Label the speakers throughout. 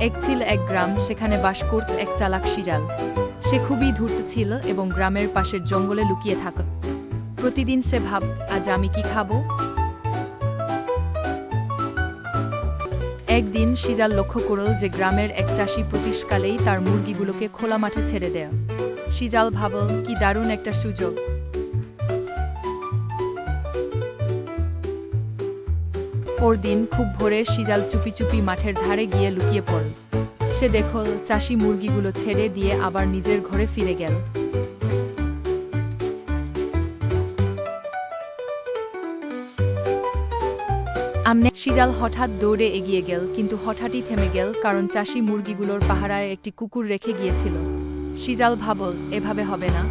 Speaker 1: এক ছিল এক গ্রাম, সেখানে বাস করত এক চালাক শিরাল সে খুবই ধূর্ত ছিল এবং গ্রামের পাশের জঙ্গলে লুকিয়ে থাকত। প্রতিদিন সে ভাব আজ আমি কি খাব? একদিন সিজাল লক্ষ্য করল যে গ্রামের এক চাষি প্রতিষ্কালেই তার মুরগিগুলোকে খোলা মাঠে ছেড়ে দেয়। সিজাল ভাবল, কি দারুণ একটা সুযোগ। পরদিন খুব ভোরে সিজাল চুপি চুপি মাঠের ধারে গিয়ে লুকিয়ে পড়ল। সে দেখল চাষি মুরগিগুলো ছেড়ে দিয়ে আবার নিজের ঘরে ফিরে গেল। আমনে সিজাল হঠাৎ দৌড়ে এগিয়ে গেল, কিন্তু হঠাৎই থেমে গেল, কারণ চাষি মুরগিগুলোর পাহারায় একটি কুকুর রেখে গিয়েছিল। সিজাল ভাবল, এভাবে হবে না।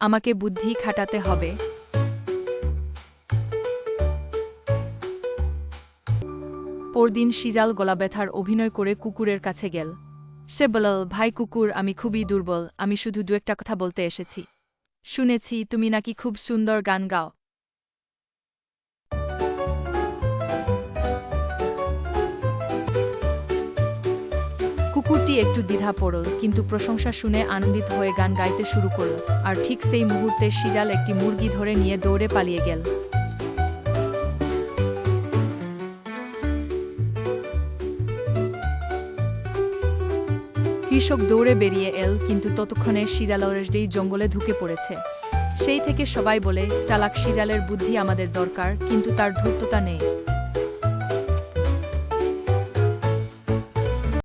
Speaker 1: আমাকে বুদ্ধি খাটাতে হবে। পরদিন সিজাল গলা ব্যথার অভিনয় করে কুকুরের কাছে গেল। সে বলল, ভাই কুকুর, আমি খুবই দুর্বল, আমি শুধু দু একটা কথা বলতে এসেছি। শুনেছি, তুমি নাকি খুব সুন্দর গান গাও। কুকুরটি একটু দ্বিধা পড়ল, কিন্তু প্রশংসা শুনে আনন্দিত হয়ে গান গাইতে শুরু করল। আর ঠিক সেই মুহূর্তে সিজাল একটি মুরগি ধরে নিয়ে দৌড়ে পালিয়ে গেল। কৃষক দৌড়ে বেরিয়ে এল, কিন্তু ততক্ষণে শিরাল শিরালরেসডেই জঙ্গলে ঢুকে পড়েছে। সেই থেকে সবাই বলে, চালাক শিরালের বুদ্ধি আমাদের দরকার, কিন্তু তার ধূর্ততা নেই।